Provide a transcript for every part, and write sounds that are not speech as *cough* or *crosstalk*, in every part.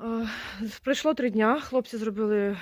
Е, Пройшло три дня. Хлопці зробили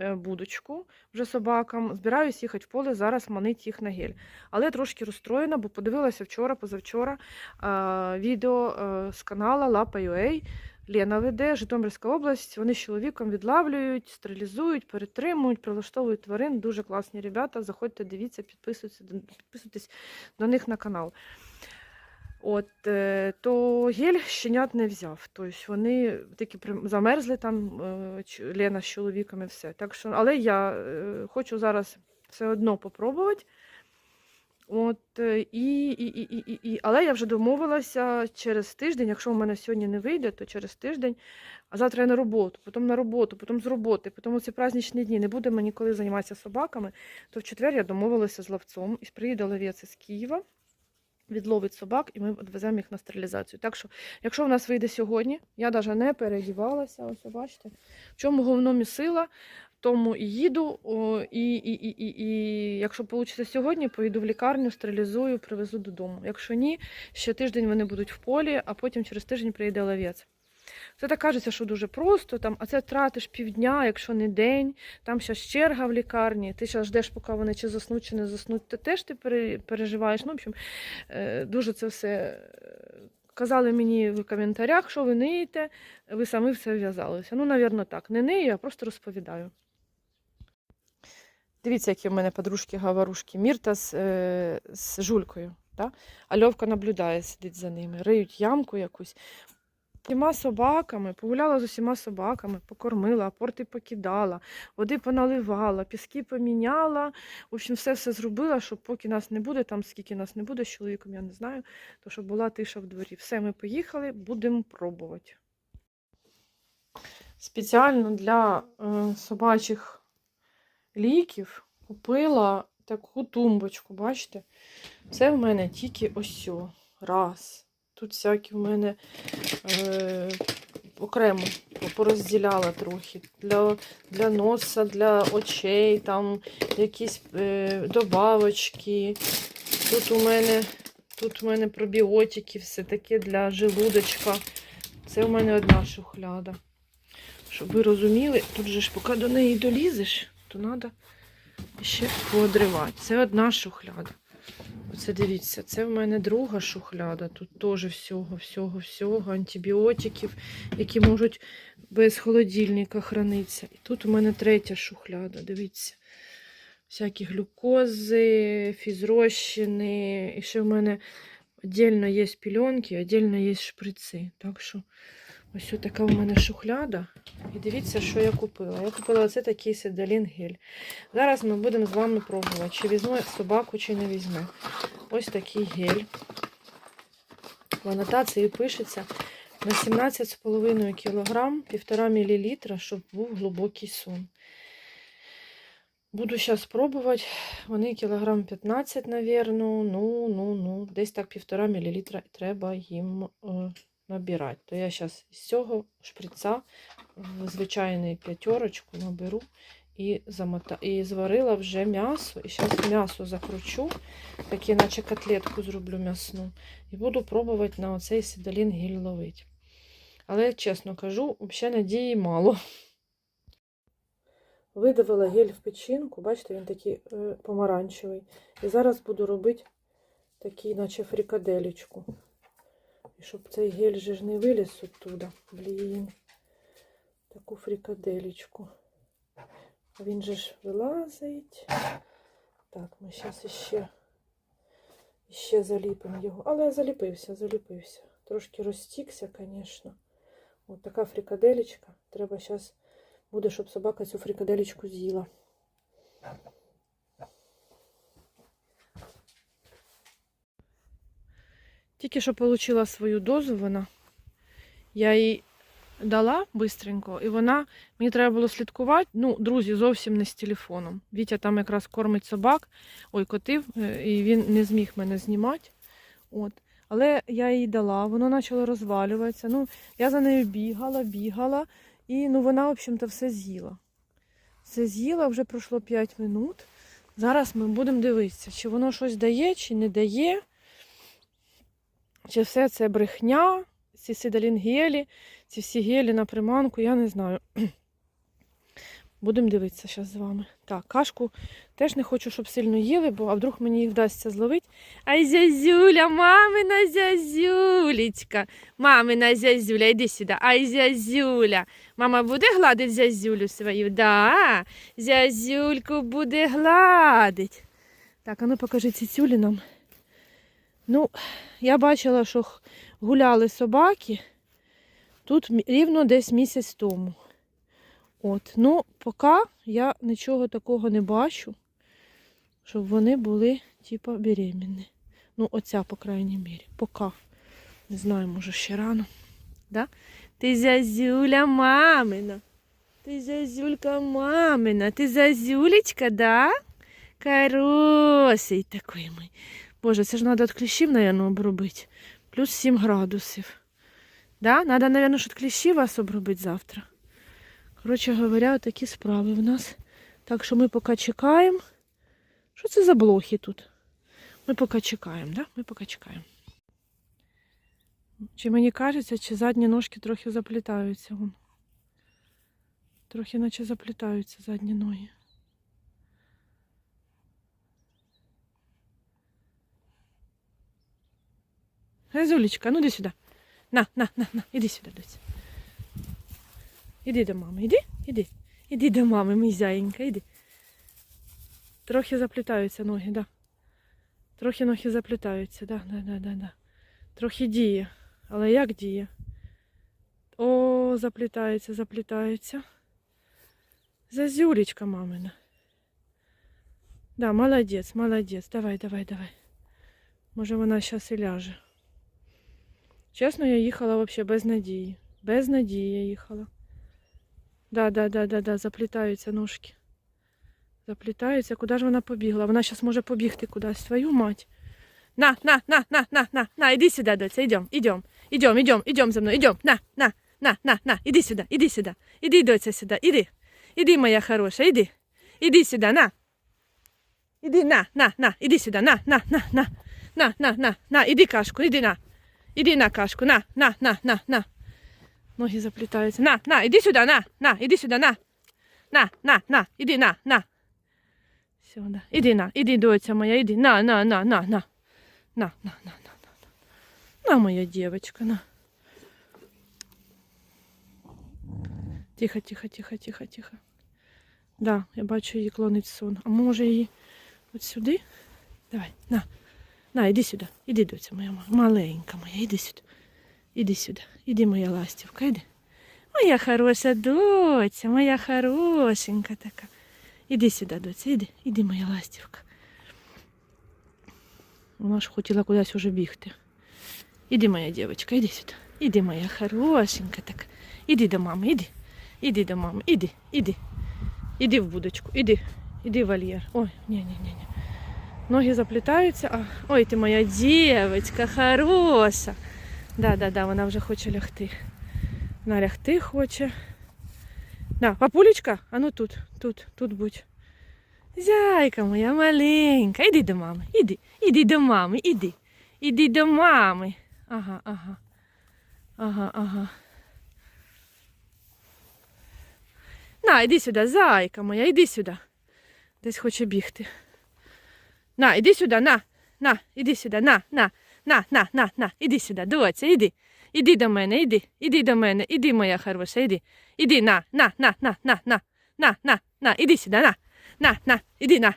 е, будочку вже собакам. Збираюсь їхати в поле, зараз манить їх на гель. Але трошки розстроєна, бо подивилася вчора, позавчора е, відео з канала Лапа.ua. Лена веде, Житомирська область. Вони з чоловіком відлавлюють, стерилізують, перетримують, прилаштовують тварин. Дуже класні ребята. Заходьте, дивіться, підписуйтесь, підписуйтесь до них на канал. От, е, то гель щенят не взяв. Тобто вони такі замерзли там е, Лена з чоловіком і все. Так що, але я е, хочу зараз все одно попробувати. От, і, і, і, і, і. Але я вже домовилася через тиждень, якщо у мене сьогодні не вийде, то через тиждень, а завтра я на роботу, потім на роботу, потім з роботи, потім оці праздничні дні не будемо ніколи займатися собаками, то в четвер я домовилася з ловцом і приїде ловець із Києва відловить собак, і ми відвеземо їх на стерилізацію. Так що, якщо в нас вийде сьогодні, я навіть не переодівалася, ось бачите, в чому головному сила, тому і їду. І, і, і, і, і якщо вийде сьогодні, поїду в лікарню, стерилізую, привезу додому. Якщо ні, ще тиждень вони будуть в полі, а потім через тиждень приїде ловець. Це так кажеться, що дуже просто, там, а це тратиш півдня, якщо не день, там ще черга в лікарні, ти ще ждеш, поки вони чи заснуть, чи не заснуть, то теж ти переживаєш. Ну, в общем, е, дуже це все е, казали мені в коментарях, що ви ниєте, ви самі все в'язалися. Ну, навірно, так. Не нею, а просто розповідаю. Дивіться, які в мене подружки-гаварушки. Мірта з, е, з жулькою. Да? А Льовка наблюдає, сидить за ними, риють ямку якусь. Всіма собаками, погуляла з усіма собаками, покормила, апорти покидала, води поналивала, піски поміняла. В общем, все все зробила, щоб поки нас не буде, там скільки нас не буде з чоловіком, я не знаю, то щоб була тиша в дворі. Все, ми поїхали, будемо пробувати. Спеціально для е, собачих ліків купила таку тумбочку, бачите? Це в мене тільки ось. Раз. Тут всякі в мене е, окремо порозділяла трохи. Для, для носа, для очей, там якісь е, добавочки. Тут у мене, тут у мене пробіотики, все таке для желудочка. Це у мене одна шухляда. Щоб ви розуміли, тут же ж поки до неї долізеш, то треба ще поодривати. Це одна шухляда. Оце дивіться, це в мене друга шухляда. Тут теж всього, всього, всього, антибіотиків, які можуть без холодильника хранитися. І тут у мене третя шухляда, дивіться. Всякі глюкози, фізрозчини. І ще в мене віддільно є пільонки, віддільно є шприци. Так що ось така у мене шухляда. І дивіться, що я купила. Я купила оце такий седалін гель. Зараз ми будемо з вами пробувати, чи візьме собаку, чи не візьме. Ось такий гель. В анотації пишеться на 17,5 кг, 1,5 мл, щоб був глибокий сон. Буду зараз пробувати. Вони кілограм 15, навірно. Ну, ну, ну, десь так 1,5 мл треба їм набирати. То я зараз з цього шприца в звичайну п'ятерочку наберу і замота... і зварила вже м'ясо. І зараз м'ясо закручу, таке, наче котлетку зроблю м'ясну. І буду пробувати на оцей седалін гіль ловити. Але, чесно кажу, взагалі надії мало. Видавила гель в печінку, бачите, він такий е, помаранчевий. І зараз буду робити такий, наче фрикаделечку. І щоб цей гель же ж не виліз оттуда. Блін. Таку фрикаделечку. Він же ж вилазить. Так, ми зараз іще, іще заліпимо його. Але заліпився, заліпився. Трошки розтікся, звісно. Ось така фрикаделечка. Треба зараз буде, щоб собака цю фрикаделечку з'їла. Тільки що отримала свою дозу вона. Я їй дала бистренько, і вона мені треба було слідкувати. Ну, друзі, зовсім не з телефоном. Вітя там якраз кормить собак, ой, котив, е, і він не зміг мене знімати. От. Але я їй дала, воно почало розвалюватися. Ну, я за нею бігала, бігала, і ну, вона, в общем-то, все з'їла. Все з'їла, вже пройшло 5 минут. Зараз ми будемо дивитися, чи воно щось дає, чи не дає. Чи все це брехня, ці сидалін гелі, ці всі гелі на приманку, я не знаю. *clears throat* Будемо дивитися зараз з вами. Так, кашку теж не хочу, щоб сильно їли, бо а вдруг мені їх вдасться зловити. Ай, зязюля, мамина зязюлечка. Мамина зязюля, іди сюди. Ай, зязюля. Мама буде гладити зязюлю свою? Да. Зязюльку буде гладить. Так, а ну покажи цицюлі нам. Ну, я бачила, що гуляли собаки тут рівно десь місяць тому. От, ну, поки я нічого такого не бачу, щоб вони були, типа, беременні. Ну, оця, по крайній мірі. Поки. Не знаю, може ще рано. Да? Ти зязюля мамина. Ти зязюлька мамина. Ти зязюлечка, да? Каросий такий мій. Боже, це ж треба від кліщів, мабуть, обробити. Плюс 7 градусів. Да? Надо, мабуть, від кліщів вас обробити завтра. Коротше говоря, такі справи в нас. Так що ми поки чекаємо. Що це за блохи тут? Ми поки чекаємо, да? Ми поки чекаємо. Чи мені кажеться, чи задні ножки трохи заплітаються. Трохи наче заплітаються задні ноги. Зулечка, ну іди сюди. На, на, на, на, іди сюди, доця. Іди до мами, іди, іди. Іди до мами, мій зяєнька, іди. Трохи заплітаються ноги, да. Трохи ноги заплітаються, да, да, да, да, да. Трохи діє. Але як діє? О, заплітається, заплітається. Зазюлечка мамина. Да, молодець, молодець. Давай, давай, давай. Може вона зараз і ляже. Чесно, я їхала взагалі без надії. Без надії я їхала. Да, да, да, да, да, заплітаються ножки. Заплітаються. Куди ж вона побігла? Вона зараз може побігти кудись. Твою мать. На, на, на, на, на, на, на, іди сюди, доця, ідем, ідем, ідем, ідем, ідем за мною, ідем, на, на, на, на, на, іди сюди, іди сюди, іди, доця, сюди, іди, іди, моя хороша, іди, іди сюди, на, іди, на, на, на, іди сюди, на, на, на, на, на, на, на, на, іди кашку, іди на, іди на кашку, на, на, на, на, на. Ноги заплітаються, на, на, іди сюди, на, на, іди сюди, на, на, на, на, іди, на, на. Сюди, іди на, іди, доця моя, іди, на, на, на, на, на. На, на, на, на, на, на. Моя девочка, на. Тихо, тихо, тихо, тихо, тихо. Да, я бачу її клонить сон. А може її от сюди? Давай, на. На, іди сюди. Іди, доця моя ма- маленька моя, іди сюди. Іди сюди. Іди, моя ластівка, іди. Моя хороша доця, моя хорошенька така. Іди сюди, доця, іди, іди, моя ластівка. Вона ж хотіла кудись уже бігти. Іди, моя дівчинка, іди сюди. Іди, моя хорошенька так. Іди до мами, іди. Іди до мами, іди, іди. Іди в будочку, іди. Іди в вольєр. Ой, ні, ні, ні, ні. Ноги заплітаються. А... Ой, ти моя дівчинка, хороша. Да, да, да, вона вже хоче лягти. Вона лягти хоче. Да, папулечка, а ну тут, тут, тут будь. Зяйка моя маленька, іди до мами, іди, іди до мами, іди. Іди до мами. Ага, ага. Ага, ага. На, іди сюди, зайка моя, іди сюди. Десь хоче бігти. На, іди сюди, на, на, іди сюди, на, на, на, на, на, на, іди сюди, доця, іди. Іди до мене, іди, іди до мене, іди, моя хороша, іди. Іди, на, на, на, на, на, на, на, на, на, іди сюди, на, на, на, іди, на.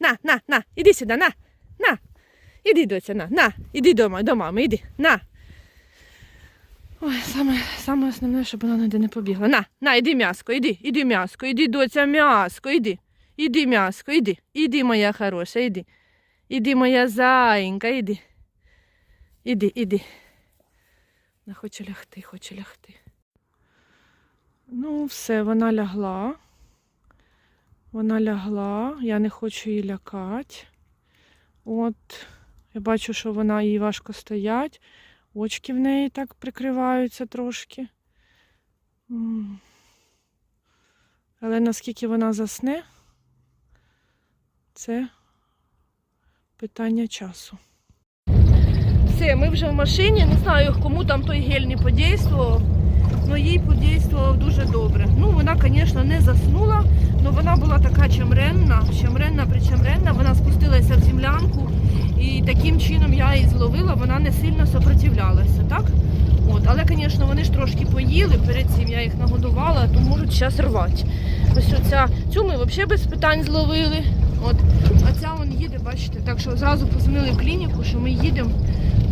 На, на, на, іди сюди, на, на. Іди, доця, на, на, іди до, ма- до мами, іди, на. Ой, саме, саме основне, щоб вона ніде не побігла. На, на, іди м'яско, іди, іди м'яско, іди, доця, м'яско, іди. Іди, м'яско, іди, іди, моя хороша, іди. Іди, моя заїнька, іди. Іди, іди. Вона хоче лягти, хоче лягти. Ну, все, вона лягла. Вона лягла, я не хочу її лякати. От, я бачу, що вона їй важко стоять. Очки в неї так прикриваються трошки. Але наскільки вона засне, це питання часу. все, ми вже в машині. Не знаю, кому там той гель не подействував, але їй подействував дуже добре. Ну, вона, звісно, не заснула, але вона була така чемренна, чемренна, причемренна. Вона спустилася в землянку і таким чином я її зловила, вона не сильно сопротивлялася, так? От, але, звісно, вони ж трошки поїли, перед цим я їх нагодувала, то можуть зараз рвати. Ось оця, цю ми взагалі без питань зловили. От, а ця вон їде, бачите, так що зразу позвонили в клініку, що ми їдемо,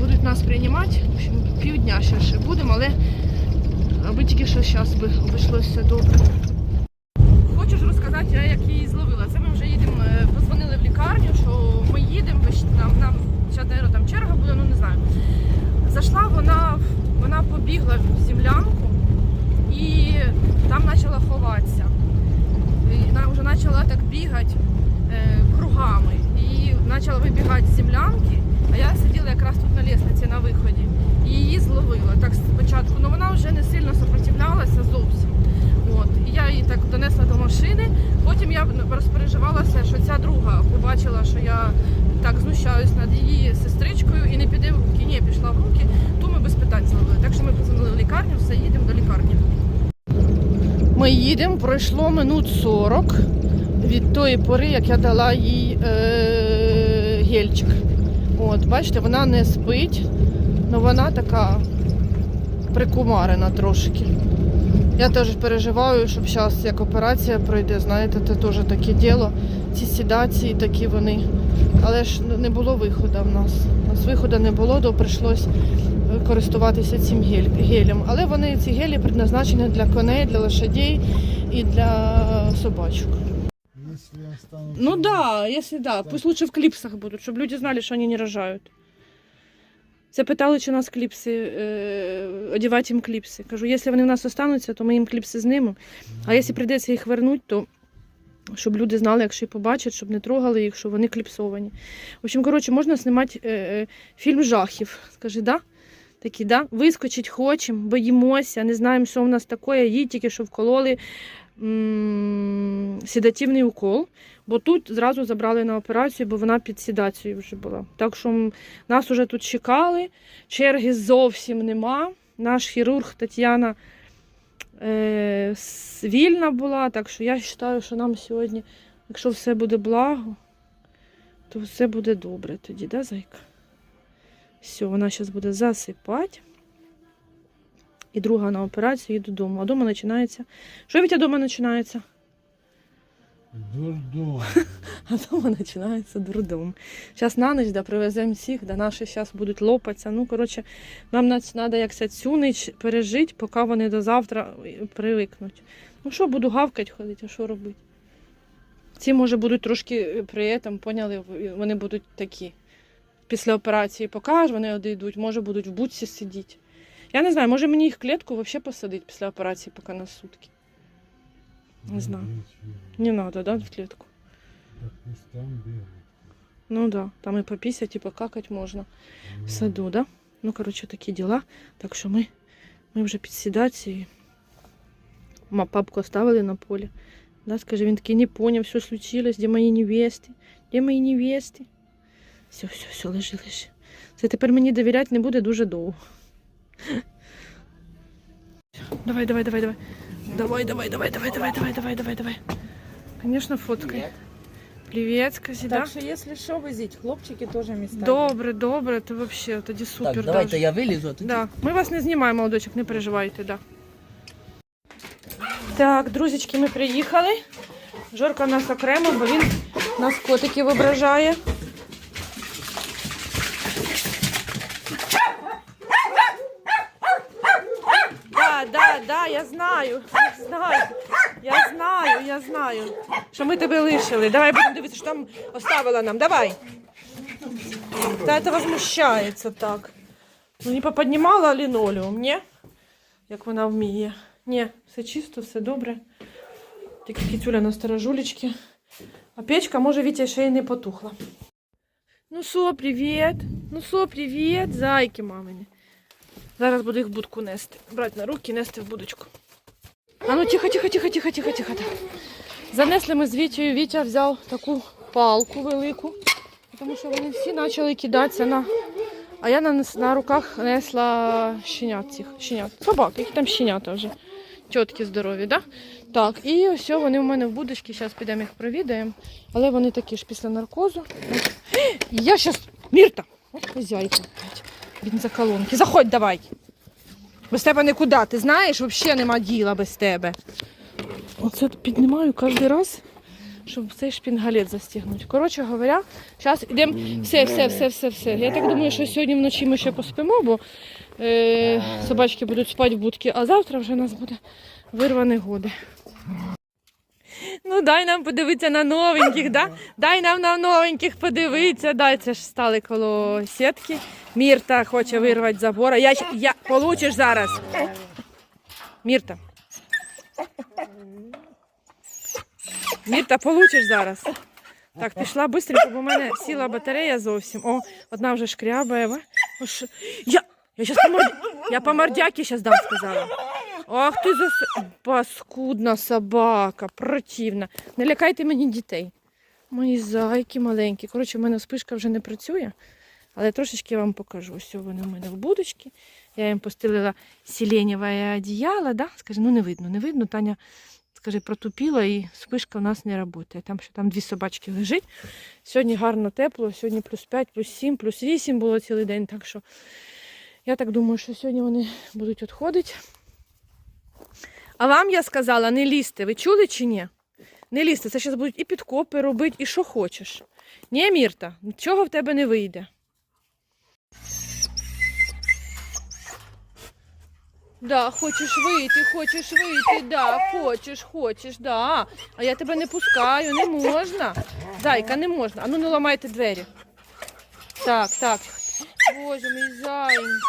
будуть нас приймати. В общем, півдня ще, ще будемо, але аби тільки що зараз би обійшлося добре. Хочу ж розказати, я як її зловила. Це ми вже їдемо, е, позвонили в лікарню, що ми їдемо, ви ж нам, нам зараз, мабуть, там черга буде, ну не знаю. Зайшла вона, в- вона побігла в землянку і там почала ховатися. І вона вже почала так бігати е, кругами. І почала вибігати з землянки, а я сиділа якраз тут на лестниці на виході. І її зловила так спочатку. Ну вона вже не сильно сопротивлялася зовсім. От. І я її так донесла до машини. Потім я розпереживалася, що ця друга побачила, що я так знущаюсь над її сестричкою і не піде в руки. Ні, пішла в руки, то ми без питань зловили. Так що ми позвонили лікарню, все, їдемо до лікарні. Ми їдемо, пройшло минут 40 від тої пори, як я дала їй е- гельчик. От, бачите, вона не спить, але вона така прикумарена трошки. Я теж переживаю, щоб зараз як операція пройде, знаєте, це теж таке діло. Ці сідації такі вони. Але ж не було виходу в нас. У нас виходу не було, то прийшлось користуватися цим гелем. Але вони ці гелі предназначені для коней, для лошадей і для собачок. Ну да, якщо да, пусть лучше в кліпсах будуть, щоб люди знали, що вони не рожають. Це питали, чи у нас кліпси, е, одягати їм кліпси. Кажу, якщо вони в нас остануться, то ми їм кліпси знімемо. А якщо прийдеться їх вернути, то щоб люди знали, якщо і побачать, щоб не трогали їх, що вони кліпсовані. В общем, коротше, можна знімати е, е, фільм жахів. Скажи, да? Такі, да? Вискочить хочемо, боїмося, не знаємо, що в нас таке. Їй тільки що вкололи седативний укол, бо тут зразу забрали на операцію, бо вона під седацією вже була. Так що нас вже тут чекали, черги зовсім нема. Наш хірург Тетяна е, вільна була, так що я вважаю, що нам сьогодні, якщо все буде благо, то все буде добре тоді, да, зайка? Все, вона зараз буде засипати. І друга на операцію і додому. А вдома починається. Що від вдома починається? Дурдом. *laughs* А дома починається дурдом. Зараз на ніч да, привеземо всіх, да наші зараз будуть лопатися. Ну, коротше, нам треба якся цю ніч пережити, поки вони до завтра привикнуть. Ну що, буду гавкати ходити, а що робити? Ці, може, будуть трошки е, при этом, поняли, вони будуть такі. Після операції покаж, вони одійдуть, може будуть в будці сидіти. Я не знаю, може мені їх клітку взагалі посадити після операції, поки на сутки. Не знаю. Не треба, да, в клітку? Так пусть там бегают. Ну да, там і попісять, і покакать можна в саду, да? Ну, коротше, такі діла. Так що ми, ми вже під седацією. Ма папку оставили на полі. Да, скажи, він такий не поняв, що случилось, де мої невести, де мої невести. Все, все, все, лежи, лежи. Це тепер мені довіряти не буде дуже довго. *laughs* Давай, давай, давай, давай. Давай, давай, давай, давай, давай, давай, давай, давай, давай. Конечно, фоткай. Привіт, скажи. Так що, якщо що, везіть, хлопчики теж місця. Добре, добре, то вообще тоді супер. Так, давайте даже. я вилізу, а тоді Да. Ми вас не знімаємо, молодочок, не переживайте, да. Так, друзячки, ми приїхали. Жорка у нас окремо, бо він нас котиків ображає. Да, да, да, я знаю. Я знаю. Я знаю, я знаю. Що ми тебе лишили. Давай будемо дивитися, що там оставила нам. Давай. Та это возмущається так. Ну, не поподнімала лінолеум, ні? Як вона вміє. Ні, все чисто, все добре. Тільки кітюля на старожулечки. А печка, може, Вітя ще й не потухла. Ну що, привіт. Ну що, привіт, зайки мамині. Зараз буду їх в будку нести. Брати на руки і нести в будочку. А ну тихо, тихо, тихо, тихо, тихо, тихо. Занесли ми з Вітєю. Вітя взяв таку палку велику, тому що вони всі почали кидатися на А я на, на руках несла щенят цих щенят. Собак, їх там щенята вже. Тітки здорові, да? Так, і ось вони у мене в будочці, зараз підемо їх провідаємо. Але вони такі ж після наркозу. *gasps* Я зараз. Мірта! От хазяйка. опять. Бензоколонки. Заходь давай. Без тебе нікуди. Ти знаєш, взагалі нема діла без тебе. Оце піднімаю кожен раз, щоб цей шпінгалет застігнути. Коротше говоря, зараз йдемо. Все, все, все, все, все. Я так думаю, що сьогодні вночі ми ще поспимо, бо е, собачки будуть спати в будці, а завтра вже у нас буде вирвані годи. Ну, дай нам подивитися на новеньких, да? Дай нам на новеньких подивитися. Дай це ж стали коло сітки. Мірта хоче вирвати забора. Я, я получиш зараз. Мірта. Мірта, получиш зараз. Так, пішла швидко, бо в мене сіла батарея зовсім. О, одна вже шкрябає. Я, я, я по зараз дам, сказала. Ах ти за паскудна собака, противна. Не лякайте мені дітей. Мої зайки маленькі. Коротше, в мене спишка вже не працює, але трошечки я вам покажу. Ось вони в мене в будочці. Я їм постелила сіленєве одіяло, да? Скажи, ну не видно, не видно. Таня, скажи, протупіла і спишка у нас не працює. Там що там дві собачки лежить. Сьогодні гарно тепло, сьогодні плюс 5, плюс 7, плюс 8 було цілий день. Так що я так думаю, що сьогодні вони будуть відходити. А вам я сказала, не лізьте. Ви чули чи ні? Не лізьте. Це зараз будуть і підкопи робити, і що хочеш. Ні, Мірта, нічого в тебе не вийде. Да, хочеш вийти, хочеш вийти, да, хочеш, хочеш, да. А я тебе не пускаю, не можна. Зайка, не можна. А ну не ламайте двері. Так, так. Боже мій зайенький.